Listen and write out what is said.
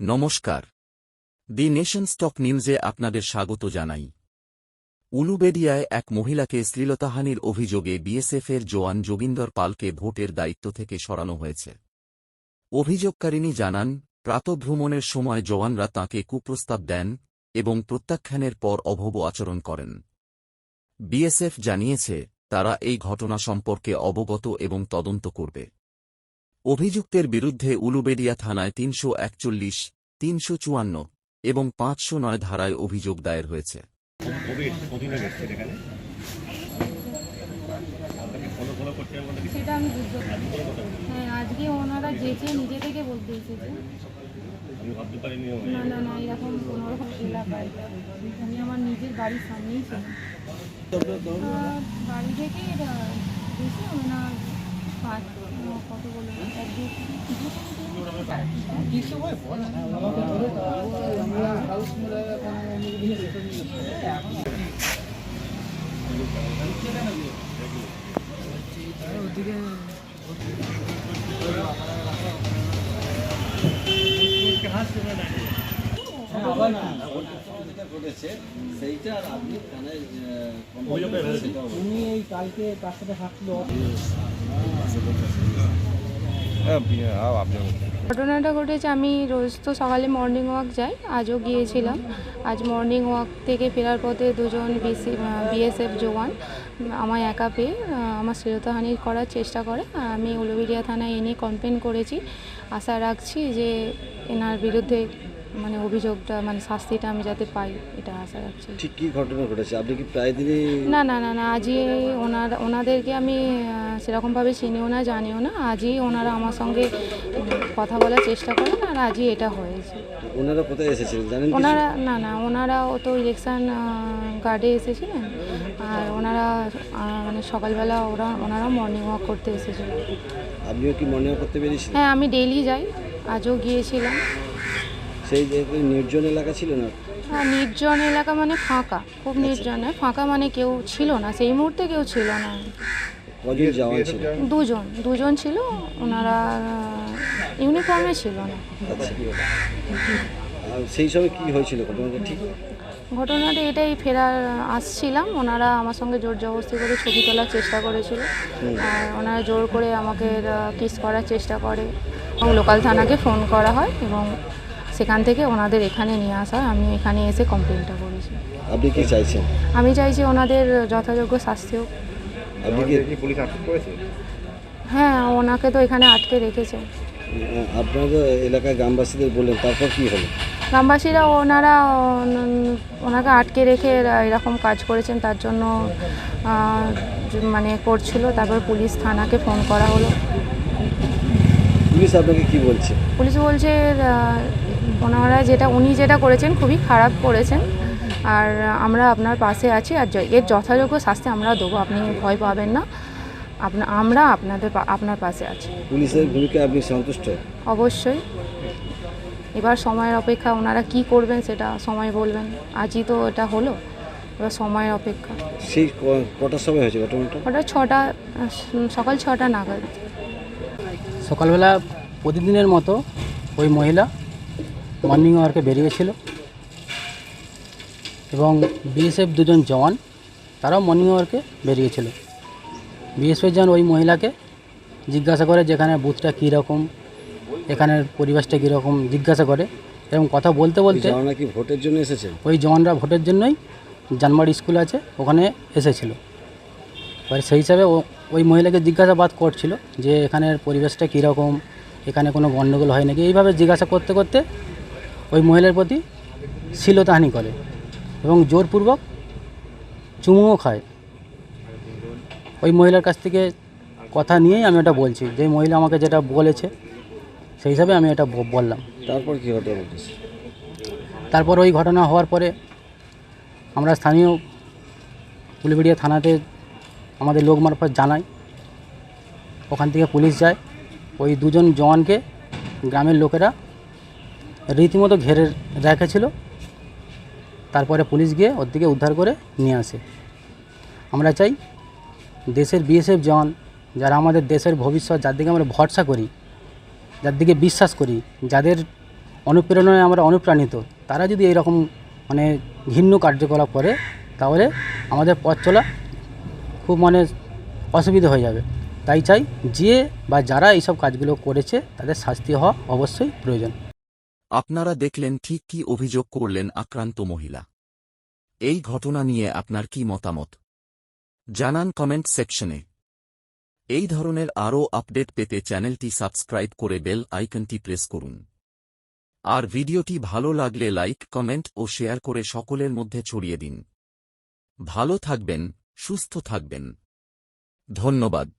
নমস্কার। দি nation stock নিউজে আপনাদের স্বাগত জানাই। উলুবেডিয়ায় এক মহিলাকে শ্লীলতাহানির অভিযোগে বিএসএফের জওয়ান যোগিন্দর পালকে ভোটের দায়িত্ব থেকে সরানো হয়েছে। অভিযোগকারিণী জানান, প্রাতভ্রমণের সময় জওয়ানরা তাঁকে কুপ্রস্তাব দেন এবং প্রত্যাখ্যানের পর অভব আচরণ করেন। বিএসএফ জানিয়েছে, তারা এই ঘটনা সম্পর্কে অবগত এবং তদন্ত করবে। অভিযুক্তের বিরুদ্ধে উলুবেড়িয়া থানায় তিনশো একচল্লিশ তিনশো চুয়ান্ন এবং পাঁচশো নয় ধারায় অভিযোগ দায়ের হয়েছে। সেটা আমি বুঝতে হ্যাঁ আজকে ওনারা নিজে থেকে বলতে এসেছে। এলাকায় আমি আমার নিজের বাড়ি থেকে দু যেটা ঘটেছে সেইটা আপনি এই কালকে তার সাথে হাঁটছিল ঘটনাটা ঘটেছে, আমি রোজ তো সকালে মর্নিং ওয়াক যাই, আজও গিয়েছিলাম। আজ মর্নিং ওয়াক থেকে ফেরার পথে দুজন বিসি বিএসএফ জওয়ান আমায় একা পেয়ে আমার শ্লীলতাহানি করার চেষ্টা করে। আমি উলুবেড়িয়া থানায় এনে কমপ্লেন করেছি, আশা রাখছি যে এনার বিরুদ্ধে মানে অভিযোগটা মানে শাস্তিটা আমি যাতে পাই এটা আশা রাখছি। ঠিক কি ঘটনা ঘটেছে? আপনি কি প্রায় দিনই না না না না আজই ওনার ওনাদেরকে আমি সেরকমভাবে চিনিও না জানিও না। আজই ওনারা আমার সঙ্গে কথা বলার চেষ্টা করেন আর আজই এটা হয়েছে। ওনারা কোথায় এসেছিলেন? জানেন ওনারা না না ওনারাও তো ইলেকশন গার্ডে এসেছিলেন। আর ওনারা মানে সকালবেলা ওরা ওনারা মর্নিং ওয়াক করতে এসেছিলেন। আপনিও কি মনে করতে পেরেছিলেন হ্যাঁ আমি ডেইলি যাই। আজও গিয়েছিলাম। সেই নির্জন এলাকা ছিল না? হ্যাঁ নির্জন এলাকা মানে ফাঁকা। খুব নির্জন। ফাঁকা মানে কেউ ছিল না। সেই মুহূর্তে কেউ ছিল না। কজন জওয়ান ছিল? দুজন। দুজন ছিল ওনারা ইউনিফর্মে ছিল না। আচ্ছা। সেই সময় কি হয়েছিল ঘটনাটা ঠিক? ঘটনাটা এটাই ফেরার আসছিলাম। ওনারা আমার সঙ্গে জোর জবরদস্তি করে ছবি তোলার চেষ্টা করেছিল। আর ওনারা জোর করে আমাকে কিস করার চেষ্টা করে। এবং লোকাল থানাকে ফোন করা হয় এবং সেখান থেকে ওনাদের এখানে নিয়ে আসা হয় আমি এখানে এসে কমপ্লেনটা করেছি। আপনি কি চাইছেন? আমি চাইছি ওনাদের যথাযোগ্য শাস্তি হোক আপনি কি পুলিশ আটক করেছে? হ্যাঁ ওনাকে তো এখানে আটকে রেখেছে। আপনাদের এলাকায় গ্রামবাসীদের বললেন তারপর কি হলো? গ্রামবাসীরা ওনারা ওনাকে আটকে রেখে এরকম কাজ করেছেন তার জন্য মানে করছিল তারপর পুলিশ থানাকে ফোন করা হলো। পুলিশ আপনাকে কি বলছে? পুলিশ বলছে ওনারা যেটা উনি যেটা করেছেন খুবই খারাপ করেছেন। আর আমরা আপনার পাশে আছি আর এর যথাযোগ্য শাস্তি আমরা দেবো আপনি ভয় পাবেন না। আপনা আমরা আপনাদের আপনার পাশে আছি। পুলিশের ভূমিকায় আপনি সন্তুষ্ট? অবশ্যই। এবার সময়ের অপেক্ষা ওনারা কি করবেন সেটা সময় বলবেন। আজই তো এটা হলো এবার সময়ের অপেক্ষা। সেই কটার সময় হয়েছে ঘটনাটা? ওটা ছটা সকাল ছটা নাগাদ। সকালবেলা প্রতিদিনের মতো ওই মহিলা মর্নিং ওয়ার্কে বেরিয়েছিল। এবং বিএসএফ দুজন জওয়ান তারাও মর্নিং ওয়ার্কে বেরিয়েছিল। বিএসএফ জওয়ান ওই মহিলাকে জিজ্ঞাসা করে যেখানে বুথটা কীরকম এখানের পরিবেশটা কীরকম জিজ্ঞাসা করে এবং কথা বলতে বলতে কি ভোটের জন্য এসেছে? ওই জওয়ানরা ভোটের জন্যই জানবাড়ি স্কুল আছে ওখানে এসেছিল। এবার সেই হিসাবে ওই মহিলাকে জিজ্ঞাসাবাদ করছিল যে এখানের পরিবেশটা কীরকম এখানে কোনো গণ্ডগোল হয় নাকি? এইভাবে জিজ্ঞাসা করতে করতে ওই মহিলার প্রতি শ্লীলতাহানি করে এবং জোরপূর্বক চুমুও খায়। ওই মহিলার কাছ থেকে কথা নিয়েই আমি ওটা বলছি যে মহিলা আমাকে যেটা বলেছে সেই হিসাবে আমি এটা বললাম। তারপর কি ঘটনা তারপর ওই ঘটনা হওয়ার পরে আমরা স্থানীয় উলিবেড়িয়া থানাতে আমাদের লোক মারফত জানাই। ওখান থেকে পুলিশ যায়। ওই দুজন জওয়ানকে গ্রামের লোকেরা রীতিমতো ঘেরে রেখেছিল তারপরে পুলিশ গিয়ে ওর দিকে উদ্ধার করে নিয়ে আসে। আমরা চাই দেশের বিএসএফ জওয়ান যারা আমাদের দেশের ভবিষ্যৎ, যার দিকে আমরা ভরসা করি, যার দিকে বিশ্বাস করি, যাদের অনুপ্রেরণায় আমরা অনুপ্রাণিত, তারা যদি এরকম মানে ঘিন্ন কার্যকলাপ করে, তাহলে আমাদের পথ চলা খুব মানে অসুবিধা হয়ে যাবে। তাই চাই যে বা যারা এইসব কাজগুলো করেছে, তাদের শাস্তি হওয়া অবশ্যই প্রয়োজন। আপনারা দেখলেন ঠিক কি অভিযোগ করলেন আক্রান্ত মহিলা। এই ঘটনা নিয়ে আপনার কি মতামত? জানান কমেন্ট সেকশনে। এই ধরনের আরও আপডেট পেতে চ্যানেলটি সাবস্ক্রাইব করে বেল আইকনটি প্রেস করুন। আর ভিডিওটি ভালো লাগলে লাইক, কমেন্ট ও শেয়ার করে সকলের মধ্যে ছড়িয়ে দিন। ভালো থাকবেন, সুস্থ থাকবেন। ধন্যবাদ।